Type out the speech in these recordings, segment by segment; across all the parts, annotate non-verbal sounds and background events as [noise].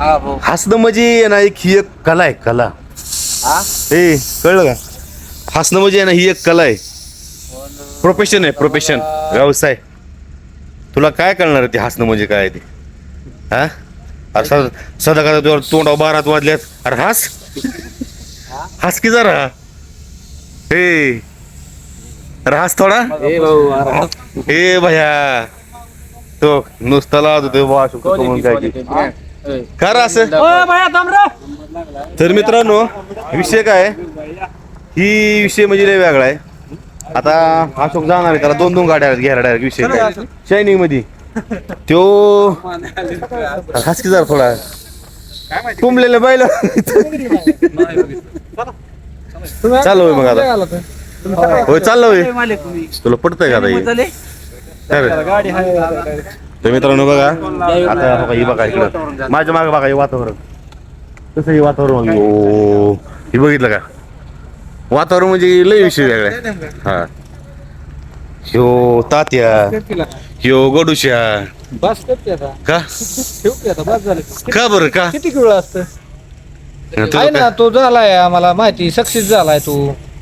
हा भाऊ. हसणं म्हणजे ना एक ही एक कला आहे कला. हा? ए कळलं का? हसणं म्हणजे ना ही एक कला आहे. प्रोफेशन आहे प्रोफेशन व्यवसाय. तुला काय कळणार ते हसणं म्हणजे काय ते? हा? अरे सदा सदा का तुझ्यावर तोंडावर बारात वाजल्यात. अरे हस. हस की जरा. हे अरे हस थोडा. ए भया. तो नुसता लावतो ते वाश म्हणून काय की. कर असं तर मित्रांनो विषय काय? ही विषय म्हणजे लय वेगळा आहे. आता अशोक जाणार आहे त्याला दोन दोन गाड्या घ्यायला डायरेक्ट विषय काय. शायनिंगमध्ये. त्यो खास की जरा थोडा तुंबलेलं बैल. चालू होय मग आता. होय चाललं होय. तुला पडतंय का आता? तर मित्रांनो बघा आता बघा ही बघा इकडं. माझ्या मागे बघा हे वातावरण. कसं हे वातावरण बघा. ओ हे बघितलं का? वातावरण म्हणजे लय विषय वेगळा आहे. हा. ह्यो तात्या. ह्यो गडुशा. बस करते आता. का? ठेवते आता बस झालं. का बरं? का? किती वेळ असतं? तुला आहे ना काय? तो झालाय आम्हाला माहिती सक्सेस झालाय तू.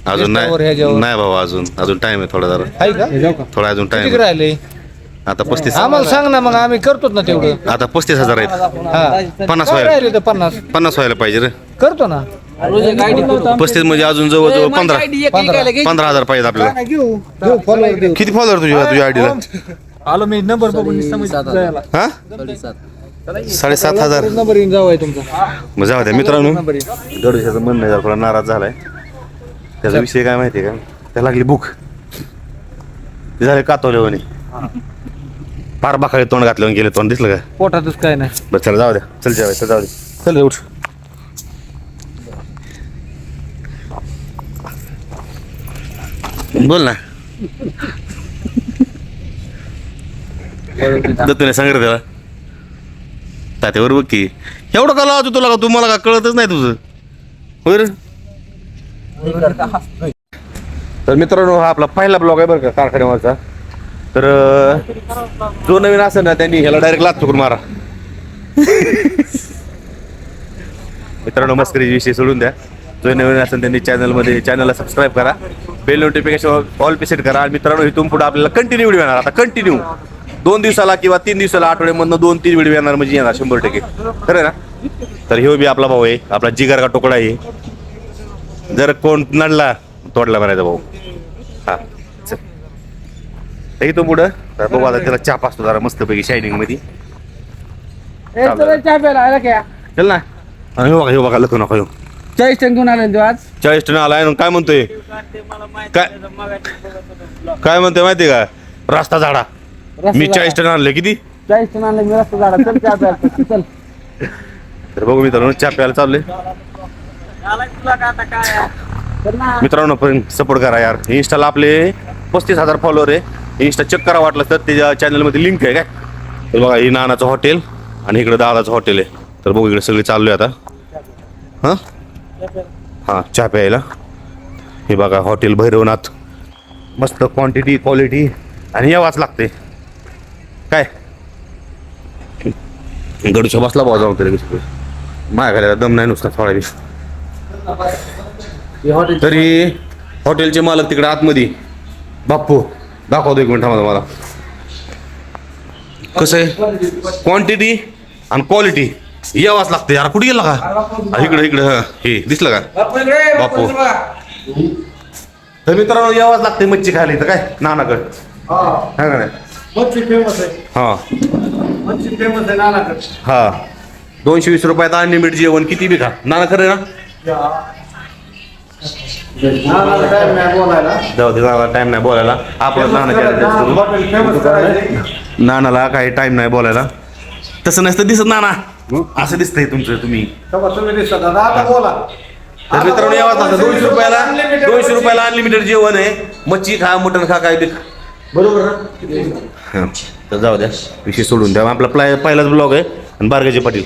अजून नाही? ह्याच्यावर. नाही भाऊ अजून अजून टाइम आहे थोडा जरा. आहे का? थोडा अजून किती टाइम राहिले? आता पस्तीस आम्हाला सांग ना मग आम्ही करतोच ना तेवढं. आता पस्तीस हजार आहेत. हा. पन्नास काय व्हायला राहिले तर पन्नास? पन्नास व्हायला पाहिजे रे. करतो ना. करतो पस्तीस म्हणजे अजून जवळजवळ पंधरा पंधरा. पंधरा हजार पाहिजे आपल्याला. घेऊ. फॉलोअर देऊ. किती फॉलोअर तुझ्या तुझ्या आयडीला? आलो मी नंबर बघून हा? साडेसात हजार. नंबर येऊन जाऊ आहे तुमचा. मग जाऊ द्या मित्रांनो. गडूशाचं म्हणणं आहे जरा थोडा नाराज झालाय. त्याचा विषय काय माहितीये का? त्याला लागली भूक. ते झाले कातवले म्हणे फार बाखाळे तोंड घातलं गेले. तोंड दिसलं का? पोटातच काय नाही. बरं चला जाऊ द्या. चल जेवाय चल जाऊ दे. चल रे, उठ. बोल ना. दत्तूने सांग रे त्याला. तात्यावर बघ की. एवढं का लावतो तुला? का तू मला का कळतच नाही तुझं? होय रे? तर मित्रांनो हा आपला पहिला ब्लॉग आहे बरं का कारखान्यावरचा. तर जो नवीन असेल ना त्यांनी ह्याला डायरेक्ट लाच चुकून मारा. [laughs] मित्रांनो मस्करी विषय सोडून द्या. जो नवीन असेल त्यांनी चॅनलमध्ये चॅनलला सबस्क्राईब करा. बेल नोटिफिकेशन ऑल पे सेट करा. आणि मित्रांनो इथून पुढे आपल्याला कंटिन्यू व्हिडिओ येणार. आता कंटिन्यू दोन दिवसाला किंवा तीन दिवसाला आठवड्यामधनं दोन तीन व्हिडिओ येणार म्हणजे येणार शंभर टक्के. खरं ना? तर ह्यो बी आपला भाऊ आहे. आपला जिगर का तुकडा आहे. जर कोण नडला तोडला म्हणायचा भाऊ. हा. तर इथून पुढं. तर बघू आता त्याला चाप असतो जरा मस्तपैकी शायनिंगमध्ये. चल ना. हो बघा हो बघा लखू नका हो. चाळीस टन घेऊन आले तू आज? चाळीस टन आलाय आणि काय म्हणतोय? काय काय म्हणतोय माहितीये का? रस्ता झाडा. मी चाळीस टन आणले किती? चाळीस टन आणले मी रस्ता झाडा. चल चहा प्यायला चल. तर बघू मित्रांनो चहा प्यायला चालले मित्रांनो पण सपोर्ट करा यार. इन्स्टाला आपले पस्तीस हजार फॉलोअर आहे. इन्स्टा चेक करा वाटलं तर त्याच्या चॅनलमध्ये लिंक आहे काय? तर बघा ही नानाचं हॉटेल आणि इकडं दादाचं हॉटेल आहे. तर बघू इकडे सगळे चाललोय आता. हां? हां चहा प्यायला. हे बघा हॉटेल भैरवनाथ. मस्त क्वांटिटी क्वालिटी आणि यावाच लागते. काय? गडूच्या बसला बघा जाऊन तरी माया घालायला दम नाही नुसता थोडा बी तरी हॉटेलचे मालक तिकडे आतमध्ये. बाप्पू. दाखवतो एक मिनिट थांबा मला कसं आहे? क्वांटिटी आणि क्वालिटी यावाच लागते यार. कुठे गेला का? इकडे इकडे हा. दिसलं का? बापू तर मित्रांनो यावाच लागते मच्छी खायला इथं. काय? नानाकड. हा. का नाही? हा. मच्छी फेमस आहे नानाकडे. हा. दोनशे वीस रुपयात अनलिमिटेड जेवण किती बी खा. नाना खरं ना? जाऊ दे नाना टाइम नाही बोलायला. आपलं नाना नानाला काही टाइम नाही बोलायला. तसं नसतं दिसत नाना. असं दिसतंय तुमचं तुम्ही. तर मित्रांनो यावाच लागतं दोनशे रुपयाला दोनशे रुपयाला अनलिमिटेड जेवण आहे. मच्छी खा मटण खा काय बी खा. बरोबर ना? तर जाऊ द्या. विषय सोडून द्या. आपला प्लाय पहिलाच ब्लॉग आहे. आणि बारगाचे पाटील.